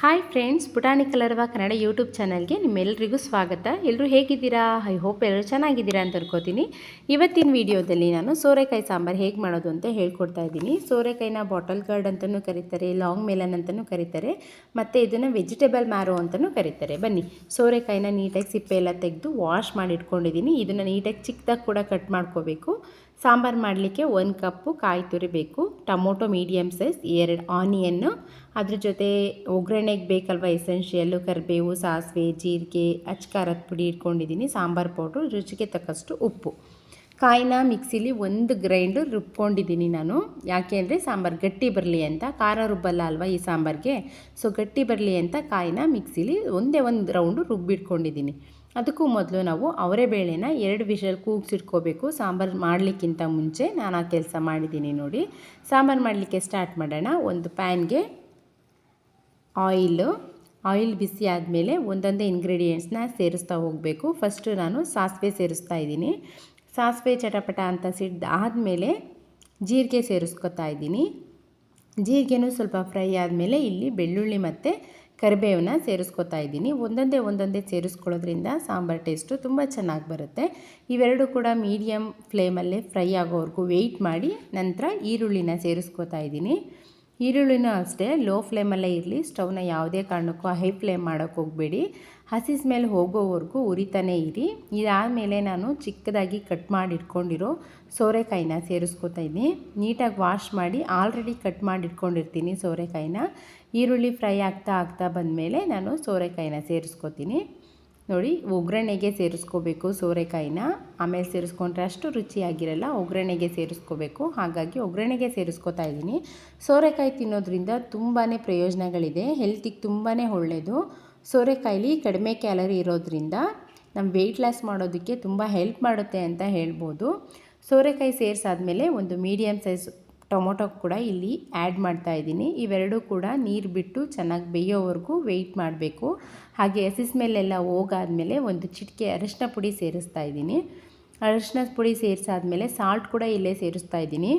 Hi friends ಪುಟಾಣಿ ಕಲರ್ವ Kannada YouTube ಚಾನಲ್ಗೆ ನಿಮ್ಮೆಲ್ಲರಿಗೂ ಸ್ವಾಗತ. ಎಲ್ಲರೂ ಹೇಗಿದ್ದೀರಾ? ಐ ಹೋಪ್ ಎಲ್ಲರೂ ಚೆನ್ನಾಗಿದ್ದೀರಾ ಅಂತ ಅನ್ಕೋತೀನಿ. ಇವತ್ತಿನ ವಿಡಿಯೋದಲ್ಲಿ ನಾನು ಸೋರೆಕಾಯಿ ಸಾಂಬಾರು ಹೇಗೆ ಮಾಡೋದು ಅಂತ ಹೇಳ್ಕೊಡ್ತಾ ಇದ್ದೀನಿ. ಸೋರೆಕಾಯಿನ ಬಾಟಲ್ ಗಾರ್ಡ್ ಅಂತಲೂ ಕರೀತಾರೆ, ಲಾಂಗ್ ಮೇಲನ್ ಅಂತಲೂ ಕರೀತಾರೆ, ಮತ್ತು ಇದನ್ನು ವೆಜಿಟೇಬಲ್ ಮ್ಯಾರೋ ಅಂತಲೂ ಕರೀತಾರೆ. ಬನ್ನಿ, ಸೋರೆಕಾಯಿನ ನೀಟಾಗಿ ಸಿಪ್ಪೆ ಎಲ್ಲ ತೆಗೆದು ವಾಶ್ ಮಾಡಿ ಇಟ್ಕೊಂಡಿದ್ದೀನಿ. ಇದನ್ನು ನೀಟಾಗಿ ಚಿಕ್ಕದಾಗಿ ಕೂಡ ಕಟ್ ಮಾಡ್ಕೋಬೇಕು. ಸಾಂಬಾರು ಮಾಡಲಿಕ್ಕೆ ಒಂದು ಕಪ್ಪು ಕಾಯಿ ತುರಿ ಬೇಕು, ಟೊಮೊಟೊ ಮೀಡಿಯಮ್ ಸೈಜ್, ಎರಡು ಆನಿಯನ್ನು ಅದ್ರ ಜೊತೆ ಒಗ್ಗರಣೆಗೆ ಬೇಕಲ್ವ ಎಸೆನ್ಷಿಯಲ್ಲು ಕರಿಬೇವು, ಸಾಸಿವೆ, ಜೀರಿಗೆ, ಅಚ್ಕಾರದ ಪುಡಿ ಇಟ್ಕೊಂಡಿದ್ದೀನಿ, ಸಾಂಬಾರು ಪೌಡ್ರು, ರುಚಿಗೆ ತಕ್ಕಷ್ಟು ಉಪ್ಪು. ಕಾಯಿನ ಮಿಕ್ಸಿಲಿ ಒಂದು ಗ್ರೈಂಡು ರುಬ್ಕೊಂಡಿದ್ದೀನಿ ನಾನು. ಯಾಕೆ ಅಂದರೆ ಸಾಂಬಾರು ಗಟ್ಟಿ ಬರಲಿ ಅಂತ, ಖಾರ ರುಬ್ಬಲ್ಲ ಅಲ್ವಾ ಈ ಸಾಂಬಾರಿಗೆ? ಸೊ ಗಟ್ಟಿ ಬರಲಿ ಅಂತ ಕಾಯಿನ ಮಿಕ್ಸಿಲಿ ಒಂದೇ ಒಂದು ರೌಂಡು ರುಬ್ಬಿಟ್ಕೊಂಡಿದ್ದೀನಿ. ಅದಕ್ಕೂ ಮೊದಲು ನಾವು ಅವರೇ ಬೇಳೆನ ಎರಡು ವಿಷಲ್ ಕೂಗ್ಸಿಟ್ಕೋಬೇಕು ಸಾಂಬಾರು ಮಾಡಲಿಕ್ಕಿಂತ ಮುಂಚೆ ನಾನು ಆ ಕೆಲಸ ಮಾಡಿದ್ದೀನಿ ನೋಡಿ. ಸಾಂಬಾರು ಮಾಡಲಿಕ್ಕೆ ಸ್ಟಾರ್ಟ್ ಮಾಡೋಣ. ಒಂದು ಪ್ಯಾನ್ಗೆ ಆಯಿಲು ಆಯಿಲ್ ಬಿಸಿ ಆದಮೇಲೆ ಒಂದೊಂದೇ ಇಂಗ್ರೀಡಿಯೆಂಟ್ಸ್ನ ಸೇರಿಸ್ತಾ ಹೋಗಬೇಕು. ಫಸ್ಟು ನಾನು ಸಾಸಿವೆ ಸೇರಿಸ್ತಾ ಇದ್ದೀನಿ. ಸಾಸಿವೆ ಚಟಪಟ ಅಂತ ಸಿಡ್ದು ಆದಮೇಲೆ ಜೀರಿಗೆ ಸೇರಿಸ್ಕೊತಾ ಇದ್ದೀನಿ. ಜೀರಿಗೆನೂ ಸ್ವಲ್ಪ ಫ್ರೈ ಆದಮೇಲೆ ಇಲ್ಲಿ ಬೆಳ್ಳುಳ್ಳಿ ಮತ್ತು ಕರಿಬೇವನ್ನ ಸೇರಿಸ್ಕೊತಾ ಇದ್ದೀನಿ. ಒಂದೊಂದೇ ಒಂದೊಂದೇ ಸೇರಿಸ್ಕೊಳ್ಳೋದ್ರಿಂದ ಸಾಂಬಾರು ಟೇಸ್ಟು ತುಂಬ ಚೆನ್ನಾಗಿ ಬರುತ್ತೆ. ಇವೆರಡು ಕೂಡ ಮೀಡಿಯಮ್ ಫ್ಲೇಮಲ್ಲೇ ಫ್ರೈ ಆಗೋವರೆಗೂ ವೆಯ್ಟ್ ಮಾಡಿ ನಂತರ ಈರುಳ್ಳಿನ ಸೇರಿಸ್ಕೊತಾ ಇದ್ದೀನಿ. ಈರುಳ್ಳಿನೂ ಅಷ್ಟೇ ಲೋ ಫ್ಲೇಮಲ್ಲೇ ಇರಲಿ ಸ್ಟವ್ನ ಯಾವುದೇ ಕಾರಣಕ್ಕೂ ಹೈ ಫ್ಲೇಮ್ ಮಾಡೋಕ್ಕೆ ಹೋಗಬೇಡಿ. ಹಸಿ ಸ್ಮೆಲ್ ಹೋಗೋವರೆಗೂ ಉರಿತಾನೇ ಇರಿ. ಇದಾದಮೇಲೆ ನಾನು ಚಿಕ್ಕದಾಗಿ ಕಟ್ ಮಾಡಿ ಇಟ್ಕೊಂಡಿರೋ ಸೋರೆಕಾಯಿನ ಸೇರಿಸ್ಕೊತಾ ಇದ್ದೀನಿ. ನೀಟಾಗಿ ವಾಶ್ ಮಾಡಿ ಆಲ್ರೆಡಿ ಕಟ್ ಮಾಡಿ ಇಟ್ಕೊಂಡಿರ್ತೀನಿ ಸೋರೆಕಾಯಿನ. ಈರುಳ್ಳಿ ಫ್ರೈ ಆಗ್ತಾ ಆಗ್ತಾ ಬಂದಮೇಲೆ ನಾನು ಸೋರೆಕಾಯಿನ ಸೇರಿಸ್ಕೊತೀನಿ. ನೋಡಿ, ಒಗ್ಗರಣೆಗೆ ಸೇರಿಸ್ಕೋಬೇಕು ಸೋರೆಕಾಯಿನ. ಆಮೇಲೆ ಸೇರಿಸ್ಕೊಂಡ್ರೆ ಅಷ್ಟು ರುಚಿಯಾಗಿರಲ್ಲ, ಒಗ್ಗರಣೆಗೆ ಸೇರಿಸ್ಕೋಬೇಕು. ಹಾಗಾಗಿ ಒಗ್ಗರಣೆಗೆ ಸೇರಿಸ್ಕೋತಾ ಇದ್ದೀನಿ. ಸೋರೆಕಾಯಿ ತಿನ್ನೋದ್ರಿಂದ ತುಂಬಾ ಪ್ರಯೋಜನಗಳಿದೆ ಹೆಲ್ತಿಗೆ ತುಂಬಾ ಒಳ್ಳೆಯದು ಸೋರೆಕಾಯಿಲಿ ಕಡಿಮೆ ಕ್ಯಾಲರಿ ಇರೋದ್ರಿಂದ ನಮ್ಮ ವೆಯ್ಟ್ ಲಾಸ್ ಮಾಡೋದಕ್ಕೆ ತುಂಬ ಹೆಲ್ಪ್ ಮಾಡುತ್ತೆ ಅಂತ ಹೇಳ್ಬೋದು. ಸೋರೆಕಾಯಿ ಸೇರಿಸಾದ್ಮೇಲೆ ಒಂದು ಮೀಡಿಯಮ್ ಸೈಜ್ ಟೊಮೊಟೊ ಕೂಡ ಇಲ್ಲಿ ಆ್ಯಡ್ ಮಾಡ್ತಾ ಇದ್ದೀನಿ. ಇವೆರಡೂ ಕೂಡ ನೀರು ಬಿಟ್ಟು ಚೆನ್ನಾಗಿ ಬೇಯೋವರೆಗೂ ವೆಯ್ಟ್ ಮಾಡಬೇಕು. ಹಾಗೆ ಹಸಿಸ್ ಮೇಲೆಲ್ಲ ಹೋಗಾದ್ಮೇಲೆ ಒಂದು ಚಿಟಿಕೆ ಅರಿಶಿನ ಪುಡಿ ಸೇರಿಸ್ತಾ ಇದ್ದೀನಿ. ಅರಿಶಿನ ಪುಡಿ ಸೇರಿಸಾದ್ಮೇಲೆ ಸಾಲ್ಟ್ ಕೂಡ ಇಲ್ಲೇ ಸೇರಿಸ್ತಾ ಇದ್ದೀನಿ.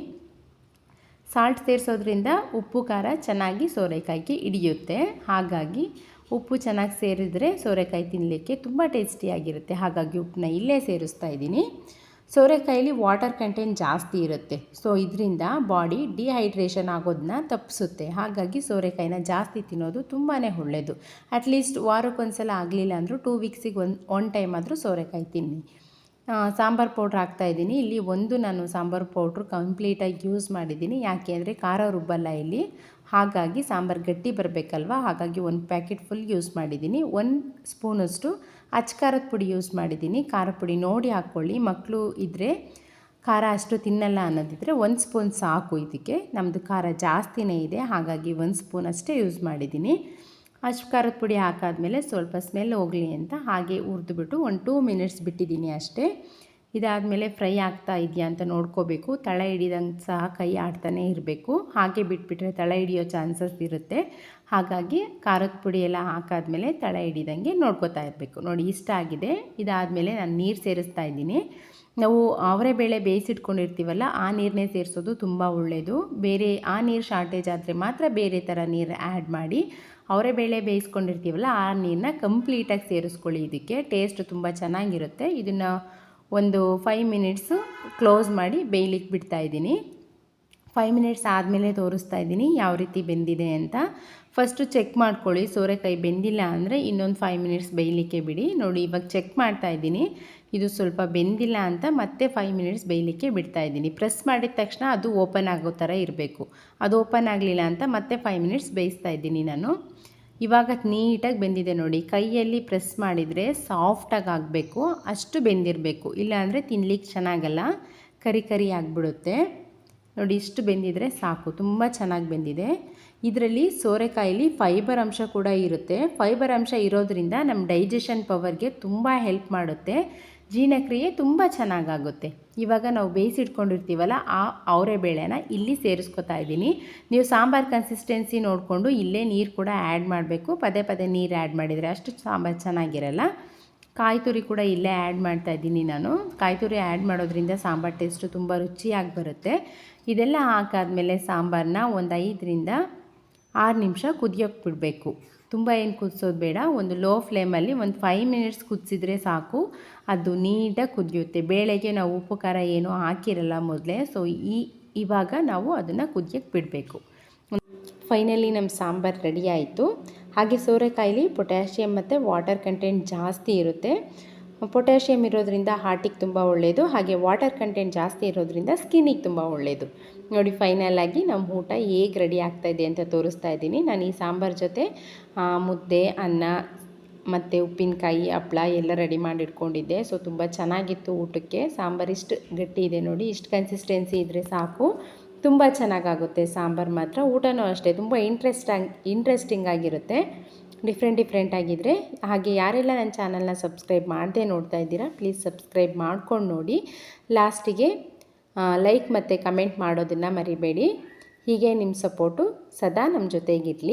ಸಾಲ್ಟ್ ಸೇರಿಸೋದ್ರಿಂದ ಉಪ್ಪು ಖಾರ ಚೆನ್ನಾಗಿ ಸೋರೆಕಾಯಿಗೆ ಹಿಡಿಯುತ್ತೆ. ಹಾಗಾಗಿ ಉಪ್ಪು ಚೆನ್ನಾಗಿ ಸೇರಿದರೆ ಸೋರೆಕಾಯಿ ತಿನ್ನಲಿಕ್ಕೆ ತುಂಬ ಟೇಸ್ಟಿಯಾಗಿರುತ್ತೆ ಹಾಗಾಗಿ ಉಪ್ಪನ್ನ ಇಲ್ಲೇ ಸೇರಿಸ್ತಾ ಇದ್ದೀನಿ. ಸೋರೆಕಾಯಲ್ಲಿ ವಾಟರ್ ಕಂಟೆಂಟ್ ಜಾಸ್ತಿ ಇರುತ್ತೆ. ಸೊ, ಇದರಿಂದ ಬಾಡಿ ಡಿಹೈಡ್ರೇಷನ್ ಆಗೋದನ್ನ ತಪ್ಪಿಸುತ್ತೆ. ಹಾಗಾಗಿ ಸೋರೆಕಾಯಿನ ಜಾಸ್ತಿ ತಿನ್ನೋದು ತುಂಬಾ ಒಳ್ಳೆಯದು ಅಟ್ಲೀಸ್ಟ್ ವಾರಕ್ಕೊಂದ್ಸಲ ಆಗಲಿಲ್ಲ ಅಂದರೂ ಟೂ ವೀಕ್ಸಿಗೆ ಒಂದು ಒನ್ ಟೈಮ್ ಆದರೂ ಸೋರೆಕಾಯಿ ತಿನ್ನಿ. ಸಾಂಬಾರು ಪೌಡ್ರ್ ಹಾಕ್ತಾಯಿದ್ದೀನಿ ಇಲ್ಲಿ ಒಂದು ನಾನು ಸಾಂಬಾರು ಪೌಡ್ರ್ ಕಂಪ್ಲೀಟಾಗಿ ಯೂಸ್ ಮಾಡಿದ್ದೀನಿ. ಯಾಕೆ ಅಂದರೆ ಖಾರ ರುಬ್ಬಲ್ಲ ಇಲ್ಲಿ. ಹಾಗಾಗಿ ಸಾಂಬಾರು ಗಟ್ಟಿ ಬರಬೇಕಲ್ವ? ಹಾಗಾಗಿ ಒಂದು ಪ್ಯಾಕೆಟ್ ಫುಲ್ ಯೂಸ್ ಮಾಡಿದ್ದೀನಿ. ಒಂದು ಸ್ಪೂನಷ್ಟು ಅಚ್ಕಾರದ ಪುಡಿ ಯೂಸ್ ಮಾಡಿದ್ದೀನಿ. ಖಾರ ಪುಡಿ ನೋಡಿ ಹಾಕ್ಕೊಳ್ಳಿ. ಮಕ್ಕಳು ಇದ್ದರೆ ಖಾರ ಅಷ್ಟು ತಿನ್ನಲ್ಲ ಅನ್ನೋದಿದ್ರೆ ಒಂದು ಸ್ಪೂನ್ ಸಾಕು ಇದಕ್ಕೆ. ನಮ್ಮದು ಖಾರ ಜಾಸ್ತಿನೇ ಇದೆ. ಹಾಗಾಗಿ ಒಂದು ಸ್ಪೂನ್ ಅಷ್ಟೇ ಯೂಸ್ ಮಾಡಿದ್ದೀನಿ. ಅಷ್ಟು ಖಾರದ ಪುಡಿ ಹಾಕಾದ್ಮೇಲೆ ಸ್ವಲ್ಪ ಸ್ಮೆಲ್ ಹೋಗಲಿ ಅಂತ ಹಾಗೆ ಹುರಿದ್ಬಿಟ್ಟು ಒಂದು ಟೂ ಮಿನಿಟ್ಸ್ ಬಿಟ್ಟಿದ್ದೀನಿ ಅಷ್ಟೇ. ಇದಾದಮೇಲೆ ಫ್ರೈ ಆಗ್ತಾ ಇದೆಯಾ ಅಂತ ನೋಡ್ಕೋಬೇಕು. ತಳ ಹಿಡಿದಂಗೆ ಸಹ ಕೈ ಆಡ್ತಾನೆ ಇರಬೇಕು. ಹಾಗೆ ಬಿಟ್ಬಿಟ್ರೆ ತಳ ಹಿಡಿಯೋ ಚಾನ್ಸಸ್ ಇರುತ್ತೆ. ಹಾಗಾಗಿ ಖಾರದ ಪುಡಿ ಎಲ್ಲ ಹಾಕಾದ್ಮೇಲೆ ತಳ ಹಿಡಿದಂಗೆ ನೋಡ್ಕೋತಾ ಇರಬೇಕು. ನೋಡಿ, ಇಷ್ಟ ಆಗಿದೆ. ಇದಾದಮೇಲೆ ನಾನು ನೀರು ಸೇರಿಸ್ತಾ ಇದ್ದೀನಿ. ನಾವು ಅವರೇ ಬೇಳೆ ಬೇಯಿಸಿಟ್ಕೊಂಡಿರ್ತೀವಲ್ಲ, ಆ ನೀರನ್ನೇ ಸೇರಿಸೋದು ತುಂಬ ಒಳ್ಳೆಯದು ಬೇರೆ, ಆ ನೀರು ಶಾರ್ಟೇಜ್ ಆದರೆ ಮಾತ್ರ ಬೇರೆ ಥರ ನೀರು ಆ್ಯಡ್ ಮಾಡಿ ಅವರೇ ಬೇಳೆ ಬೇಯಿಸ್ಕೊಂಡಿರ್ತೀವಲ್ಲ, ಆ ನೀರನ್ನ ಕಂಪ್ಲೀಟಾಗಿ ಸೇರಿಸ್ಕೊಳ್ಳಿ. ಇದಕ್ಕೆ ಟೇಸ್ಟ್ ತುಂಬ ಚೆನ್ನಾಗಿರುತ್ತೆ. ಇದನ್ನು ಒಂದು ಫೈವ್ ಮಿನಿಟ್ಸು ಕ್ಲೋಸ್ ಮಾಡಿ ಬೇಯ್ಲಿಕ್ಕೆ ಬಿಡ್ತಾ ಇದ್ದೀನಿ. ಫೈವ್ ಮಿನಿಟ್ಸ್ ಆದಮೇಲೆ ತೋರಿಸ್ತಾ ಇದ್ದೀನಿ ಯಾವ ರೀತಿ ಬೆಂದಿದೆ ಅಂತ. ಫಸ್ಟು ಚೆಕ್ ಮಾಡ್ಕೊಳ್ಳಿ, ಸೋರೆಕಾಯಿ ಬೆಂದಿಲ್ಲ ಅಂದರೆ ಇನ್ನೊಂದು ಫೈವ್ ಮಿನಿಟ್ಸ್ ಬೇಯಲಿಕ್ಕೆ ಬಿಡಿ. ನೋಡಿ, ಇವಾಗ ಚೆಕ್ ಮಾಡ್ತಾ ಇದ್ದೀನಿ. ಇದು ಸ್ವಲ್ಪ ಬೆಂದಿಲ್ಲ ಅಂತ ಮತ್ತೆ ಫೈವ್ ಮಿನಿಟ್ಸ್ ಬೇಯಲಿಕ್ಕೆ ಬಿಡ್ತಾ ಇದ್ದೀನಿ. ಪ್ರೆಸ್ ಮಾಡಿದ ತಕ್ಷಣ ಅದು ಓಪನ್ ಆಗೋ ಥರ ಇರಬೇಕು. ಅದು ಓಪನ್ ಆಗಲಿಲ್ಲ ಅಂತ ಮತ್ತೆ ಫೈವ್ ಮಿನಿಟ್ಸ್ ಬೇಯಿಸ್ತಾ ಇದ್ದೀನಿ ನಾನು. ಇವಾಗ ನೀಟಾಗಿ ಬೆಂದಿದೆ ನೋಡಿ. ಕೈಯಲ್ಲಿ ಪ್ರೆಸ್ ಮಾಡಿದರೆ ಸಾಫ್ಟಾಗಿ ಆಗಬೇಕು. ಅಷ್ಟು ಬೆಂದಿರಬೇಕು. ಇಲ್ಲಾಂದರೆ ತಿನ್ಲಿಕ್ಕೆ ಚೆನ್ನಾಗಲ್ಲ. ಕರಿ ಕರಿ ಆಗಿಬಿಡುತ್ತೆ. ನೋಡಿ, ಇಷ್ಟು ಬೆಂದಿದ್ರೆ ಸಾಕು. ತುಂಬ ಚೆನ್ನಾಗಿ ಬೆಂದಿದೆ. ಇದರಲ್ಲಿ ಸೋರೆಕಾಯಲ್ಲಿ ಫೈಬರ್ ಅಂಶ ಕೂಡ ಇರುತ್ತೆ. ಫೈಬರ್ ಅಂಶ ಇರೋದ್ರಿಂದ ನಮ್ಮ ಡೈಜೆಷನ್ ಪವರ್ಗೆ ತುಂಬ ಹೆಲ್ಪ್ ಮಾಡುತ್ತೆ. ಜೀರ್ಣಕ್ರಿಯೆ ತುಂಬ ಚೆನ್ನಾಗಾಗುತ್ತೆ. ಇವಾಗ ನಾವು ಬೇಯಿಸಿಟ್ಕೊಂಡಿರ್ತೀವಲ್ಲ, ಆ ಅವರೆ ಬೇಳೆನ ಇಲ್ಲಿ ಸೇರಿಸ್ಕೊತಾ ಇದ್ದೀನಿ. ನೀವು ಸಾಂಬಾರು ಕನ್ಸಿಸ್ಟೆನ್ಸಿ ನೋಡಿಕೊಂಡು ಇಲ್ಲೇ ನೀರು ಕೂಡ ಆ್ಯಡ್ ಮಾಡಬೇಕು. ಪದೇ ಪದೇ ನೀರು ಆ್ಯಡ್ ಮಾಡಿದರೆ ಅಷ್ಟು ಸಾಂಬಾರು ಚೆನ್ನಾಗಿರಲ್ಲ. ಕಾಯಿ ತುರಿ ಕೂಡ ಇಲ್ಲೇ ಆ್ಯಡ್ ಮಾಡ್ತಾ ಇದ್ದೀನಿ ನಾನು. ಕಾಯಿ ತುರಿ ಆ್ಯಡ್ ಮಾಡೋದ್ರಿಂದ ಸಾಂಬಾರು ಟೇಸ್ಟು ತುಂಬ ರುಚಿಯಾಗಿ ಬರುತ್ತೆ. ಇದೆಲ್ಲ ಹಾಕಾದ್ಮೇಲೆ ಸಾಂಬಾರನ್ನ ಒಂದು ಐದರಿಂದ ಆರು ನಿಮಿಷ ಕುದಿಯೋಕ್ಕೆ ಬಿಡಬೇಕು. ತುಂಬ ಏನು ಕುದಿಸೋದು ಬೇಡ. ಒಂದು ಲೋ ಫ್ಲೇಮಲ್ಲಿ ಒಂದು ಫೈವ್ ಮಿನಿಟ್ಸ್ ಕುದಿಸಿದ್ರೆ ಸಾಕು. ಅದು ನೀಟಾಗಿ ಕುದಿಯುತ್ತೆ. ಬೇಳೆಗೆ ನಾವು ಉಪ್ಪು, ಖಾರ ಏನೂ ಹಾಕಿರಲ್ಲ ಮೊದಲೇ. ಸೊ ಈ, ಇವಾಗ ನಾವು ಅದನ್ನು ಕುದಿಯೋಕ್ಕೆ ಬಿಡಬೇಕು. ಫೈನಲಿ ನಮ್ಮ ಸಾಂಬಾರು ರೆಡಿ ಆಯಿತು. ಹಾಗೆ ಸೋರೆಕಾಯಿಲಿ ಪೊಟ್ಯಾಷಿಯಮ್ ಮತ್ತು ವಾಟರ್ ಕಂಟೆಂಟ್ ಜಾಸ್ತಿ ಇರುತ್ತೆ. ಪೊಟ್ಯಾಷಿಯಮ್ ಇರೋದ್ರಿಂದ ಹಾರ್ಟಿಗೆ ತುಂಬ ಒಳ್ಳೆಯದು ಹಾಗೆ ವಾಟರ್ ಕಂಟೆಂಟ್ ಜಾಸ್ತಿ ಇರೋದ್ರಿಂದ ಸ್ಕಿನ್ನಿಗೆ ತುಂಬ ಒಳ್ಳೆಯದು ನೋಡಿ ಫೈನಲ್ ಆಗಿ ನಮ್ಮ ಊಟ ಹೇಗೆ ರೆಡಿ ಆಗ್ತಾಯಿದೆ ಅಂತ ತೋರಿಸ್ತಾ ಇದ್ದೀನಿ. ನಾನು ಈ ಸಾಂಬಾರು ಜೊತೆ ಮುದ್ದೆ, ಅನ್ನ ಮತ್ತು ಉಪ್ಪಿನಕಾಯಿ ಹಪ್ಪಳ ಎಲ್ಲ ರೆಡಿ ಮಾಡಿಟ್ಕೊಂಡಿದ್ದೆ. ಸೊ ತುಂಬ ಚೆನ್ನಾಗಿತ್ತು ಊಟಕ್ಕೆ. ಸಾಂಬಾರು ಇಷ್ಟು ಗಟ್ಟಿ ಇದೆ ನೋಡಿ, ಇಷ್ಟು ಕನ್ಸಿಸ್ಟೆನ್ಸಿ ಇದ್ದರೆ ಸಾಕು. ತುಂಬ ಚೆನ್ನಾಗಾಗುತ್ತೆ ಸಾಂಬಾರು ಮಾತ್ರ. ಊಟನೂ ಅಷ್ಟೇ, ತುಂಬ ಇಂಟ್ರೆಸ್ಟ್ ಆಗಿ ಇಂಟ್ರೆಸ್ಟಿಂಗ್ ಆಗಿರುತ್ತೆ. ಡಿಫ್ರೆಂಟ್ ಡಿಫ್ರೆಂಟ್ ಆಗಿದ್ದರೆ ಹಾಗೆ ಯಾರೆಲ್ಲ ನನ್ನ ಚಾನಲ್ನ ಸಬ್ಸ್ಕ್ರೈಬ್ ಮಾಡದೆ ನೋಡ್ತಾ ಇದ್ದೀರಾ ಪ್ಲೀಸ್ ಸಬ್ಸ್ಕ್ರೈಬ್ ಮಾಡ್ಕೊಂಡು ನೋಡಿ. ಲಾಸ್ಟಿಗೆ ಲೈಕ್ ಮತ್ತು ಕಮೆಂಟ್ ಮಾಡೋದನ್ನು ಮರಿಬೇಡಿ. ಹೀಗೆ ನಿಮ್ಮ ಸಪೋರ್ಟು ಸದಾ ನಮ್ಮ ಜೊತೆಗಿರಲಿ.